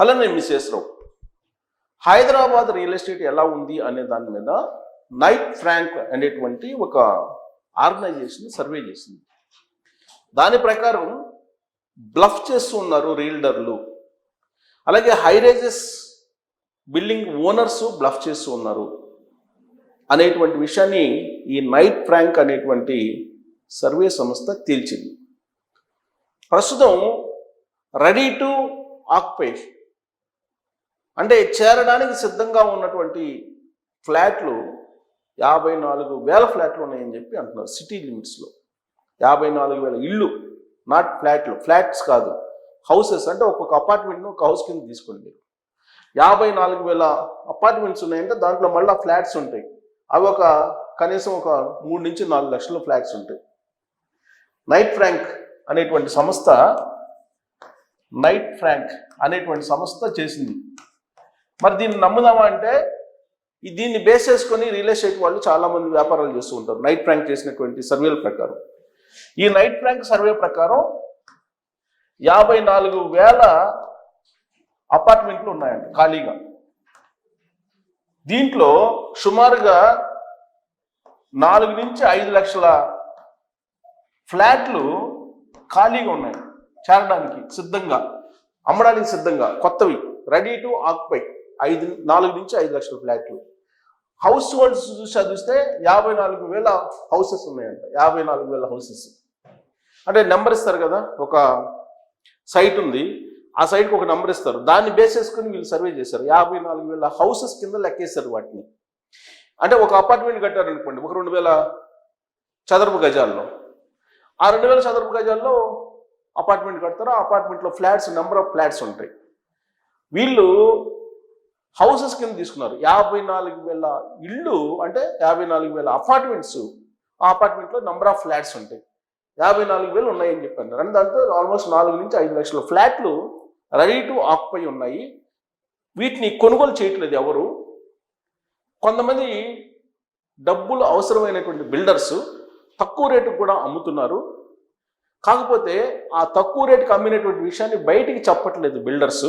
Hello నేను Mrs Rao Hyderabad real estate ఎలా ఉంది అనే దాని మీద నైట్ ఫ్రాంక్ అనేటువంటి ఒక ఆర్గనైజేషన్ సర్వే చేసింది. దాని ప్రకారం బ్లఫ్ చేస్తూ ఉన్నారు రీల్డర్లు. అలాగే హైరేజెస్ బిల్డింగ్ ఓనర్స్ బ్లఫ్ చేస్తూ ఉన్నారు. అనేటువంటి విషయాన్ని ఈ నైట్ ఫ్రాంక్ అనేటువంటి సర్వే సంస్థ తేల్చింది. ప్రస్తుతం రెడీ టు ఆక్యుపేషన్ అంటే చేరడానికి సిద్ధంగా ఉన్నటువంటి ఫ్లాట్లు యాభై నాలుగు వేల ఫ్లాట్లు ఉన్నాయని చెప్పి అంటున్నారు సిటీ లిమిట్స్లో యాభై నాలుగు వేల ఇళ్ళు నాట్ ఫ్లాట్లు ఫ్లాట్స్ కాదు. హౌసెస్ అంటే ఒక్కొక్క అపార్ట్మెంట్ను ఒక హౌస్ కింద తీసుకోండి మీరు. యాభై నాలుగు వేల అపార్ట్మెంట్స్ ఉన్నాయంటే దాంట్లో మళ్ళీ ఫ్లాట్స్ ఉంటాయి. అవి ఒక కనీసం ఒక మూడు నుంచి నాలుగు లక్షల ఫ్లాట్స్ ఉంటాయి. నైట్ ఫ్రాంక్ అనేటువంటి సంస్థ నైట్ ఫ్రాంక్ అనేటువంటి సంస్థ చేసింది. మరి దీన్ని నమ్ముదామా అంటే దీన్ని బేస్ చేసుకొని రియల్ ఎస్టేట్ వాళ్ళు చాలామంది వ్యాపారాలు చేస్తూ ఉంటారు. నైట్ ప్రాంక్ చేసినటువంటి సర్వేల ప్రకారం. ఈ నైట్ ప్రాంక్ సర్వే ప్రకారం యాభై నాలుగు వేల అపార్ట్మెంట్లు ఉన్నాయంట ఖాళీగా. దీంట్లో సుమారుగా నాలుగు నుంచి ఐదు లక్షల ఫ్లాట్లు ఖాళీగా ఉన్నాయి చేరడానికి సిద్ధంగా అమ్మడానికి సిద్ధంగా కొత్తవి రెడీ టు ఆక్యుపై ఐదు నాలుగు నుంచి ఐదు లక్షల ఫ్లాట్లు. హౌస్ హోల్డ్స్ చూసి చదివిస్తే యాభై నాలుగు వేల హౌసెస్ ఉన్నాయంట. యాభై నాలుగు వేల హౌసెస్ అంటే నెంబర్ ఇస్తారు కదా ఒక సైట్ ఉంది. ఆ సైట్కి ఒక నెంబర్ ఇస్తారు. దాన్ని బేస్ చేసుకుని వీళ్ళు సర్వే చేశారు. యాభై నాలుగు వేల హౌసెస్ కింద లెక్కేశారు వాటిని. అంటే ఒక అపార్ట్మెంట్ కట్టారనుకోండి ఒక రెండు వేల చదరపు గజాల్లో. ఆ రెండు వేల చదరపు గజాల్లో అపార్ట్మెంట్ కడతారు. ఆ అపార్ట్మెంట్లో ఫ్లాట్స్ నెంబర్ ఆఫ్ ఫ్లాట్స్ ఉంటాయి. వీళ్ళు హౌసెస్ కింద తీసుకున్నారు. యాభై నాలుగు వేల ఇళ్ళు అంటే యాభై నాలుగు వేల అపార్ట్మెంట్స్. ఆ అపార్ట్మెంట్లో నెంబర్ ఆఫ్ ఫ్లాట్స్ ఉంటాయి. యాభై నాలుగు వేలు ఉన్నాయని చెప్పాను. రెండు దాంతో ఆల్మోస్ట్ నాలుగు నుంచి ఐదు లక్షల. ఫ్లాట్లు రెడీ టు ఆక్యుపై ఉన్నాయి. వీటిని కొనుగోలు చేయట్లేదు ఎవరు. కొంతమంది డబ్బులు అవసరమైనటువంటి బిల్డర్స్ తక్కువ రేటుకు కూడా అమ్ముతున్నారు. కాకపోతే ఆ తక్కువ రేటుకి అమ్మినటువంటి విషయాన్ని బయటికి చెప్పట్లేదు బిల్డర్స్.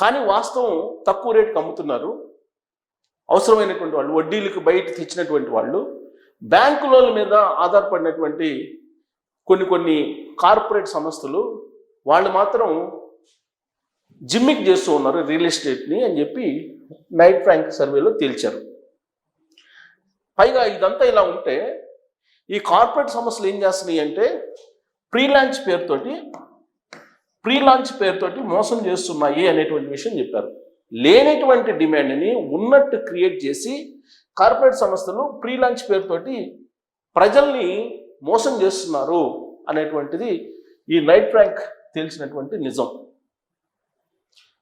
కానీ వాస్తవం తక్కువ రేటుకి అమ్ముతున్నారు. అవసరమైనటువంటి వాళ్ళు వడ్డీలకు బయట తెచ్చినటువంటి వాళ్ళు బ్యాంకులోల మీద ఆధారపడినటువంటి కొన్ని కొన్ని కార్పొరేట్ సంస్థలు వాళ్ళు మాత్రం జిమ్మిక్ చేస్తూ ఉన్నారు రియల్ ఎస్టేట్ని అని చెప్పి నైట్ ఫ్రాంక్ సర్వేలో తేల్చారు. పైగా ఇదంతా ఇలా ఉంటే ఈ కార్పొరేట్ సంస్థలు ఏం చేస్తున్నాయి అంటే ప్రీలాంచ్ పేరుతోటి ప్రీ లాంచ్ పేరుతోటి మోసం చేస్తున్నాయి అనేటువంటి విషయం చెప్పారు. లేనటువంటి డిమాండ్ని ఉన్నట్టు క్రియేట్ చేసి కార్పొరేట్ సంస్థలు ప్రీ లాంచ్ పేరుతోటి ప్రజల్ని మోసం చేస్తున్నారు అనేటువంటిది ఈ నైట్ ఫ్రాంక్ తెలిసినటువంటి నిజం.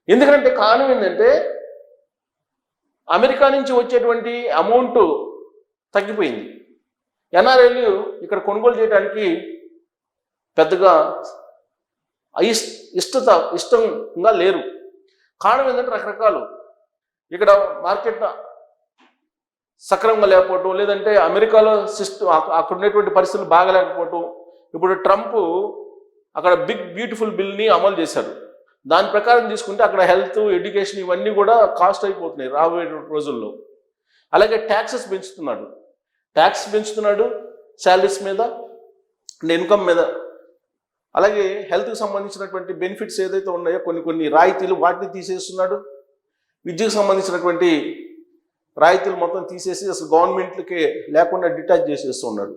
ఎందుకంటే కారణం ఏంటంటే అమెరికా నుంచి వచ్చేటువంటి అమౌంట్ తగ్గిపోయింది. ఎన్ఆర్ఐలు ఇక్కడ కొనుగోలు చేయడానికి పెద్దగా ఇష్టత ఇష్టంగా లేరు. కారణం ఏంటంటే రకరకాలు. ఇక్కడ మార్కెట్ సక్రమంగా లేకపోవటం లేదంటే అమెరికాలో సిస్టమ్ అక్కడ ఉన్నటువంటి పరిస్థితులు బాగలేకపోవటం. ఇప్పుడు ట్రంప్ అక్కడ బిగ్ బ్యూటిఫుల్ బిల్ని అమలు చేశాడు. దాని ప్రకారం తీసుకుంటే అక్కడ హెల్త్ ఎడ్యుకేషన్ ఇవన్నీ కూడా కాస్ట్ అయిపోతున్నాయి రాబోయే రోజుల్లో. అలాగే ట్యాక్సెస్ పెంచుతున్నాడు. ట్యాక్స్ పెంచుతున్నాడు శాలరీస్ మీద ఇన్కమ్ మీద. అలాగే హెల్త్కి సంబంధించినటువంటి బెనిఫిట్స్ ఏదైతే ఉన్నాయో కొన్ని కొన్ని రాయితీలు వాటిని తీసేస్తున్నాడు. విద్యకు సంబంధించినటువంటి రాయితీలు మొత్తం తీసేసి అసలు గవర్నమెంట్కే లేకుండా డిటాచ్ చేసేస్తున్నాడు.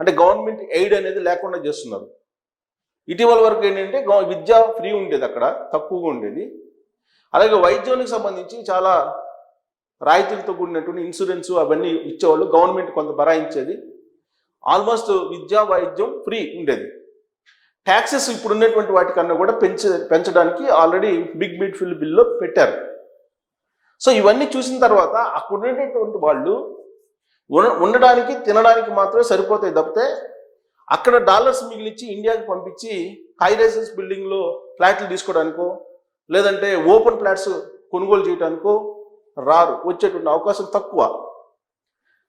అంటే గవర్నమెంట్ ఎయిడ్ అనేది లేకుండా చేస్తున్నారు. ఇటీవల వరకు ఏంటంటే విద్య ఫ్రీ ఉండేది అక్కడ తక్కువగా ఉండేది. అలాగే వైద్యానికి సంబంధించి చాలా రాయితీలతో కూడినటువంటి ఇన్సూరెన్స్ అవన్నీ ఇచ్చేవాళ్ళు గవర్నమెంట్ కొంత బరాయించేది. ఆల్మోస్ట్ విద్యా వైద్యం ఫ్రీ ఉండేది. ట్యాక్సెస్ ఇప్పుడు ఉన్నటువంటి వాటికన్నా కూడా పెంచ పెంచడానికి ఆల్రెడీ బిగ్ బ్యూటిఫుల్ బిల్లో పెట్టారు. సో ఇవన్నీ చూసిన తర్వాత అక్కడ ఉండేటటువంటి వాళ్ళు ఉన్న- ఉండడానికి తినడానికి మాత్రమే సరిపోతాయి తప్పితే అక్కడ డాలర్స్ మిగిలిచ్చి ఇండియాకి పంపించి హై రైజెస్ బిల్డింగ్లో ఫ్లాట్లు తీసుకోవడానికో లేదంటే ఓపెన్ ఫ్లాట్స్ కొనుగోలు చేయడానికో రారు వచ్చేటువంటి అవకాశం తక్కువ.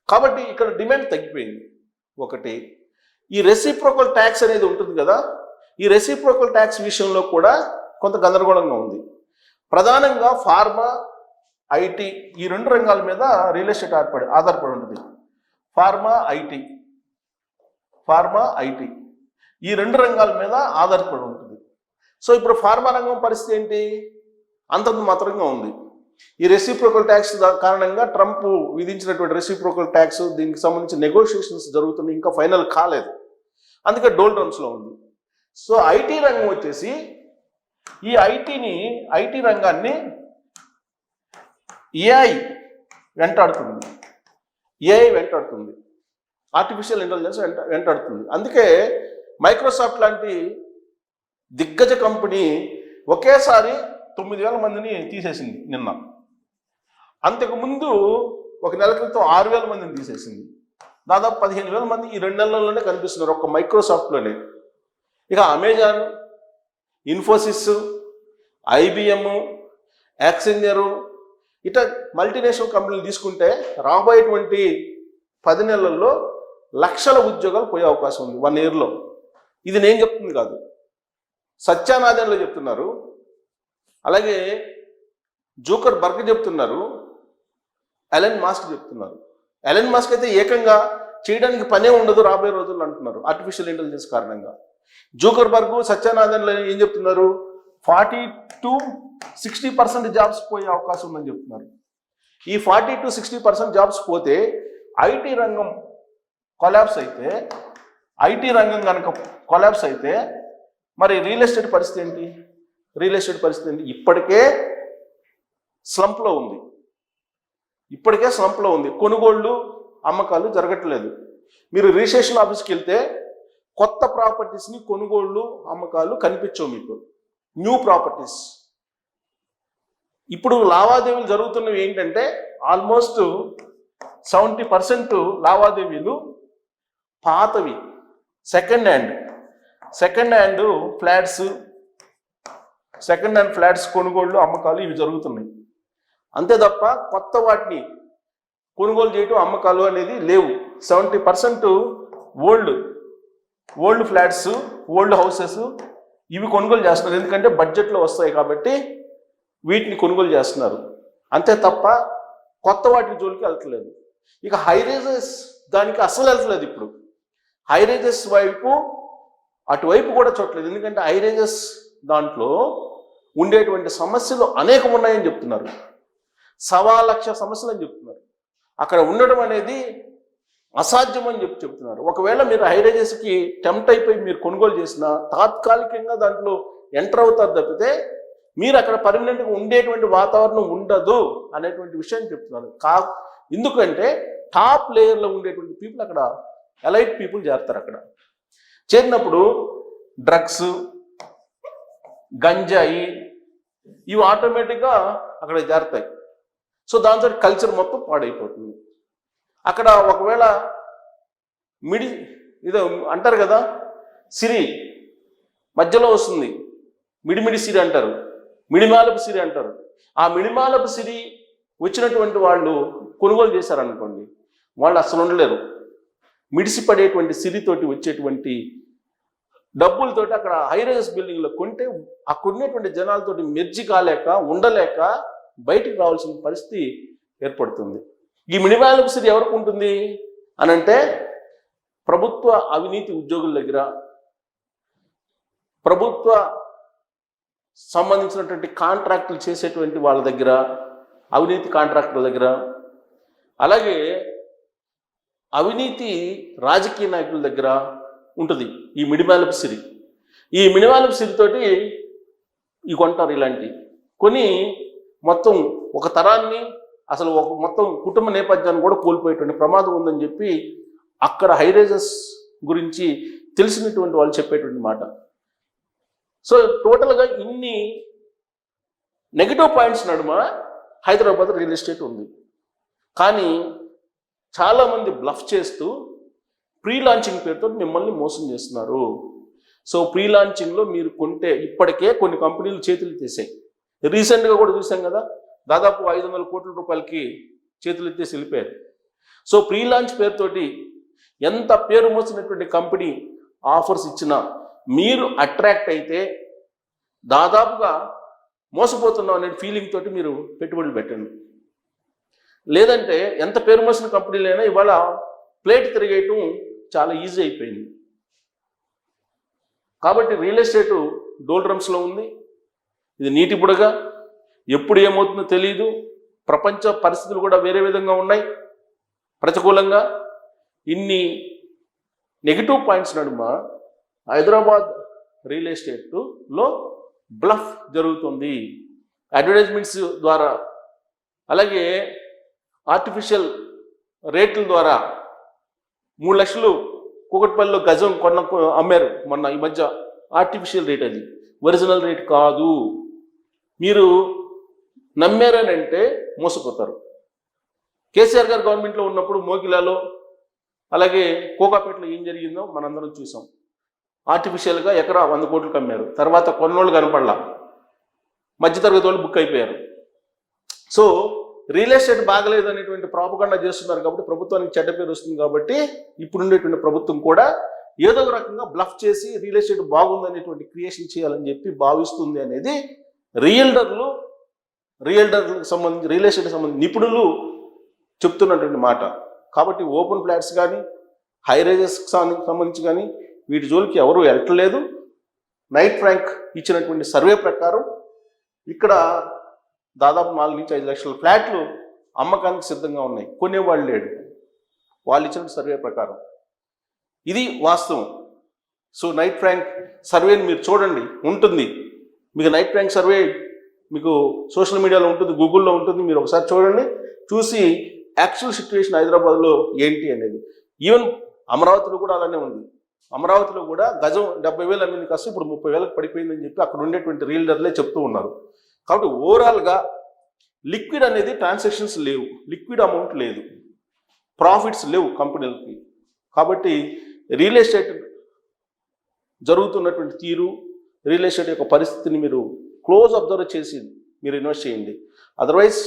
కాబట్టి ఇక్కడ డిమాండ్ తగ్గిపోయింది. ఒకటి ఈ రెసిప్రోకల్ ట్యాక్స్ అనేది ఉంటుంది కదా ఈ రెసిప్రోకల్ ట్యాక్స్ విషయంలో కూడా కొంత గందరగోళంగా ఉంది. ప్రధానంగా ఫార్మా ఐటీ ఈ రెండు రంగాల మీద రియల్ ఎస్టేట్ ఆధారపడి ఆధారపడి ఉంటుంది. Pharma IT. Pharma IT. ఈ రెండు రంగాల మీద ఆధారపడి ఉంటుంది. సో ఇప్పుడు ఫార్మా రంగం పరిస్థితి ఏంటి? అంతంత మాత్రంగా ఉంది. ఈ రెసిప్రోకల్ ట్యాక్స్ కారణంగా ట్రంప్ విధించినటువంటి రెసిప్రోకల్ ట్యాక్స్ దీనికి సంబంధించి నెగోషియేషన్స్ జరుగుతున్నాయి. ఇంకా ఫైనల్ కాలేదు. అందుకే డోల్ డ్రమ్స్లో ఉంది. సో ఐటీ రంగం వచ్చేసి ఈ ఐటీని ఐటీ రంగాన్ని ఏఐ వెంటాడుతుంది. ఏఐ వెంటాడుతుంది. ఆర్టిఫిషియల్ ఇంటెలిజెన్స్ వెంట వెంటాడుతుంది. అందుకే మైక్రోసాఫ్ట్ లాంటి దిగ్గజ కంపెనీ ఒకేసారి తొమ్మిది వేల మందిని తీసేసింది నిన్న. అంతకుముందు ఒక నెల క్రితం ఆరు వేల మందిని తీసేసింది. దాదాపు పదిహేను వేల మంది ఈ రెండు నెలల్లోనే కనిపిస్తున్నారు ఒక మైక్రోసాఫ్ట్లోనే ఇక అమెజాన్ ఇన్ఫోసిస్ ఐబిఎం యాక్సెంజరు ఇట మల్టీనేషనల్ కంపెనీలు తీసుకుంటే రాబోయేటువంటి పది నెలల్లో లక్షల ఉద్యోగాలు పోయే అవకాశం ఉంది వన్ ఇయర్లో. ఇది నేను చెప్తుంది కాదు. సత్యానాదన్లో చెప్తున్నారు. అలాగే జూకర్ బర్గ్ చెప్తున్నారు. ఎలన్ మాస్క్ చెప్తున్నారు. ఎలన్ మాస్క్ అయితే ఏకంగా చేయడానికి పనే ఉండదు రాబోయే రోజుల్లో అంటున్నారు. ఆర్టిఫిషియల్ ఇంటెలిజెన్స్ కారణంగా. జూకర్ బర్గ్ సత్యానాదన్లో ఏం చెప్తున్నారు? Forty to sixty percent jobs పోయే అవకాశం ఉందని చెప్తున్నారు. ఈ forty to sixty percent jobs పోతే ఐటీ రంగం కొలాబ్స్ అయితే ఐటీ రంగం కనుక కొలాబ్స్ అయితే మరి రియల్ ఎస్టేట్ పరిస్థితి ఏంటి? రియల్ ఎస్టేట్ పరిస్థితి ఏంటి? ఇప్పటికే స్లంప్లో ఉంది. ఇప్పటికే స్లంప్లో ఉంది. కొనుగోళ్ళు అమ్మకాలు జరగట్లేదు. మీరు రిజిస్ట్రేషన్ ఆఫీస్కి వెళ్తే కొత్త ప్రాపర్టీస్ని కొనుగోళ్ళు అమ్మకాలు కనిపించవు మీకు. New properties. ఇప్పుడు లావాదేవీలు జరుగుతున్నవి ఏంటంటే ఆల్మోస్ట్ సెవెంటీ పర్సెంట్ లావాదేవీలు పాతవి. Second hand. Second hand flats second hand flats కొనుగోళ్ళు అమ్మకాలు ఇవి జరుగుతున్నాయి. అంతే తప్ప కొత్త వాటిని కొనుగోలు చేయటం అమ్మకాలు అనేది లేవు. Seventy percent old. Old flats old houses ఇవి కొనుగోలు చేస్తున్నారు. ఎందుకంటే బడ్జెట్లో వస్తాయి కాబట్టి వీటిని కొనుగోలు చేస్తున్నారు. అంతే తప్ప కొత్త వాటి జోలికి వెళ్తలేదు. ఇక హైరేజెస్ దానికి అసలు వెళ్తలేదు ఇప్పుడు. హైరేజెస్ వైపు అటువైపు కూడా చూడలేదు ఎందుకంటే హైరేజెస్ దాంట్లో ఉండేటువంటి సమస్యలు అనేకం ఉన్నాయని చెప్తున్నారు. సవా లక్ష సమస్యలు అని చెప్తున్నారు. అక్కడ ఉండడం అనేది అసాధ్యం అని చెప్పి చెప్తున్నారు ఒకవేళ మీరు హైరేజెస్కి టెంప్ట్ అయిపోయి మీరు కొనుగోలు చేసినా తాత్కాలికంగా దాంట్లో ఎంటర్ అవుతారు తప్పితే మీరు అక్కడ పర్మనెంట్గా ఉండేటువంటి వాతావరణం ఉండదు అనేటువంటి విషయం చెప్తున్నారు. కా ఎందుకంటే టాప్ లేయర్లో ఉండేటువంటి పీపుల్ అక్కడ ఎలైట్ పీపుల్ చేరుతారు అక్కడ. చేరినప్పుడు డ్రగ్స్ గంజాయి ఇవి ఆటోమేటిక్గా అక్కడ చేరుతాయి. సో దాంతో కల్చర్ మొత్తం పాడైపోతుంది. అక్కడ ఒకవేళ మిడి ఇదో అంటారు కదా సిరి మధ్యలో వస్తుంది. మిడిమిడి సిరి అంటారు. మిడిమాలపు సిరి అంటారు. ఆ మిడిమాలపు సిరి వచ్చినటువంటి వాళ్ళు కొనుగోలు చేశారనుకోండి వాళ్ళు అసలు ఉండలేరు. మిడిసిపడేటువంటి సిరితోటి వచ్చేటువంటి డబ్బులతోటి అక్కడ హైరైజ్ బిల్డింగ్లో కొంటే అక్కడ ఉన్నటువంటి జనాలతోటి మెర్జి కాలేక ఉండలేక బయటికి రావాల్సిన పరిస్థితి ఏర్పడుతుంది. ఈ మినిమాలపు సిరి ఎవరికి ఉంటుంది? అని అంటే ప్రభుత్వ అవినీతి ఉద్యోగుల దగ్గర ప్రభుత్వ సంబంధించినటువంటి కాంట్రాక్టులు చేసేటువంటి వాళ్ళ దగ్గర అవినీతి కాంట్రాక్టుల దగ్గర అలాగే అవినీతి రాజకీయ నాయకుల దగ్గర ఉంటుంది ఈ మిడిమాలపు సిరి ఈ మిడిమాలపు సిరితోటి ఇవి కొంటారు ఇలాంటి. కొని మొత్తం ఒక తరాన్ని అసలు ఒక మొత్తం కుటుంబ నేపథ్యాన్ని కూడా కోల్పోయేటువంటి ప్రమాదం ఉందని చెప్పి అక్కడ హైరేజెస్ గురించి తెలిసినటువంటి వాళ్ళు చెప్పేటువంటి మాట. సో టోటల్గా ఇన్ని నెగిటివ్ పాయింట్స్ నడుమ హైదరాబాద్ రియల్ ఎస్టేట్ ఉంది. కానీ చాలామంది బ్లఫ్ చేస్తూ ప్రీ లాంచింగ్ పేరుతో మిమ్మల్ని మోసం చేస్తున్నారు. సో ప్రీ లాంచింగ్లో మీరు కొంటే ఇప్పటికే కొన్ని కంపెనీలు చేతులు తీసాయి. రీసెంట్గా కూడా చూసాం కదా దాదాపు ఐదు వందల కోట్ల రూపాయలకి చేతులు ఎత్తేసి వెళ్ళిపోయారు సో ప్రీ లాంచ్ పేరుతోటి ఎంత పేరు మోసినటువంటి కంపెనీ ఆఫర్స్ ఇచ్చినా మీరు అట్రాక్ట్ అయితే దాదాపుగా మోసపోతున్నాం అనే ఫీలింగ్ తోటి మీరు పెట్టుబడులు పెట్టండి. లేదంటే ఎంత పేరు మోసిన కంపెనీలైనా ఇవాళ ప్లేట్ తిరిగేయటం చాలా ఈజీ అయిపోయింది. కాబట్టి రియల్ ఎస్టేటు డోల్డ్రమ్స్లో ఉంది. ఇది నీటి బుడగ. ఎప్పుడు ఏమవుతుందో తెలియదు ప్రపంచ పరిస్థితులు కూడా వేరే విధంగా ఉన్నాయి. ప్రతికూలంగా. ఇన్ని నెగిటివ్ పాయింట్స్ నడుమ హైదరాబాద్ రియల్ ఎస్టేట్లో బ్లఫ్ జరుగుతుంది. అడ్వర్టైజ్మెంట్స్ ద్వారా. అలాగే ఆర్టిఫిషియల్ రేట్ల ద్వారా మూడు లక్షలు కూకట్పల్లిలో గజం కొన్న అమ్మారు మొన్న ఈ మధ్య. ఆర్టిఫిషియల్ రేట్ అది. ఒరిజినల్ రేట్ కాదు. మీరు నమ్మారని అంటే మోసపోతారు. కేసీఆర్ గారు గవర్నమెంట్లో ఉన్నప్పుడు మోకిలాలో అలాగే కోకాపేటలో ఏం జరిగిందో మనందరం చూసాం. ఆర్టిఫిషియల్గా ఎకరా వంద కోట్లు కమ్మారు. తర్వాత కొన్నోళ్ళు కనపడలా. మధ్యతరగతి వాళ్ళు బుక్ అయిపోయారు. సో రియల్ ఎస్టేట్ బాగలేదు అనేటువంటి ప్రాపగండా చేస్తున్నారు కాబట్టి ప్రభుత్వానికి చెడ్డ పేరు వస్తుంది కాబట్టి ఇప్పుడుండేటువంటి ప్రభుత్వం కూడా ఏదో ఒక రకంగా బ్లఫ్ చేసి రియల్ ఎస్టేట్ బాగుందనేటువంటి క్రియేషన్ చేయాలని చెప్పి భావిస్తుంది అనేది రియల్డర్లు రియల్టర్లకు సంబంధించి రియల్ ఎస్టేట్కి సంబంధించి నిపుణులు చెప్తున్నటువంటి మాట. కాబట్టి ఓపెన్ ఫ్లాట్స్ కానీ హై రైజెస్కి సంబంధించి కానీ వీటి జోలికి ఎవరు వెళ్ళట్లేదు. నైట్ ఫ్రాంక్ ఇచ్చినటువంటి సర్వే ప్రకారం ఇక్కడ దాదాపు నాలుగు నుంచి ఐదు లక్షల ఫ్లాట్లు అమ్మకానికి సిద్ధంగా ఉన్నాయి. కొనేవాళ్ళు లేడు. వాళ్ళు ఇచ్చిన సర్వే ప్రకారం. ఇది వాస్తవం. సో నైట్ ఫ్రాంక్ సర్వేని మీరు చూడండి. ఉంటుంది. మీకు నైట్ ఫ్రాంక్ సర్వే మీకు సోషల్ మీడియాలో ఉంటుంది గూగుల్లో ఉంటుంది మీరు ఒకసారి చూడండి. చూసి యాక్చువల్ సిచ్యువేషన్ హైదరాబాద్లో ఏంటి అనేది. ఈవెన్ అమరావతిలో కూడా అలానే ఉంది. అమరావతిలో కూడా గజం డెబ్బై వేలు అమ్మింది కాస్త ఇప్పుడు ముప్పై వేలకు పడిపోయిందని చెప్పి అక్కడ ఉండేటువంటి రీల్డర్లే చెప్తూ ఉన్నారు. కాబట్టి ఓవరాల్గా లిక్విడ్ అనేది ట్రాన్సాక్షన్స్ లేవు. లిక్విడ్ అమౌంట్ లేదు. ప్రాఫిట్స్ లేవు కంపెనీలకి. కాబట్టి రియల్ ఎస్టేట్ జరుగుతున్నటువంటి తీరు రియల్ ఎస్టేట్ యొక్క పరిస్థితిని మీరు క్లోజ్ అబ్జర్వ్ చేసి మీరు ఇన్వెస్ట్ చేయండి. అదర్వైజ్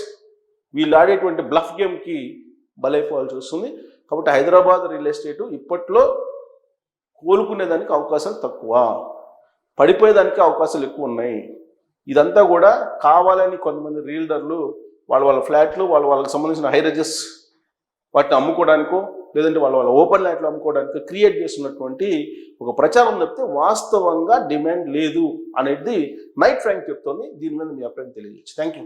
వీళ్ళు ఆడేటువంటి బ్లఫ్ గేమ్కి బలైపోవాల్సి వస్తుంది. కాబట్టి హైదరాబాద్ రియల్ ఎస్టేట్ ఇప్పట్లో కోలుకునేదానికి అవకాశాలు తక్కువ. పడిపోయేదానికి అవకాశాలు ఎక్కువ ఉన్నాయి. ఇదంతా కూడా కావాలని కొంతమంది రీల్డర్లు వాళ్ళ వాళ్ళ ఫ్లాట్లు వాళ్ళ వాళ్ళకి సంబంధించిన హైరేజెస్ వాటిని అమ్ముకోవడానికో లేదంటే వాళ్ళ వాళ్ళ ఓపెన్ ల్యాట్లు అమ్ముకోవడానికి క్రియేట్ చేస్తున్నటువంటి ఒక ప్రచారం తప్పితే వాస్తవంగా డిమాండ్ లేదు అనేది నైట్ ఫ్రాంక్ చెప్తోంది. దీని మీద మీ అభిప్రాయం తెలియజేయచ్చు. Thank you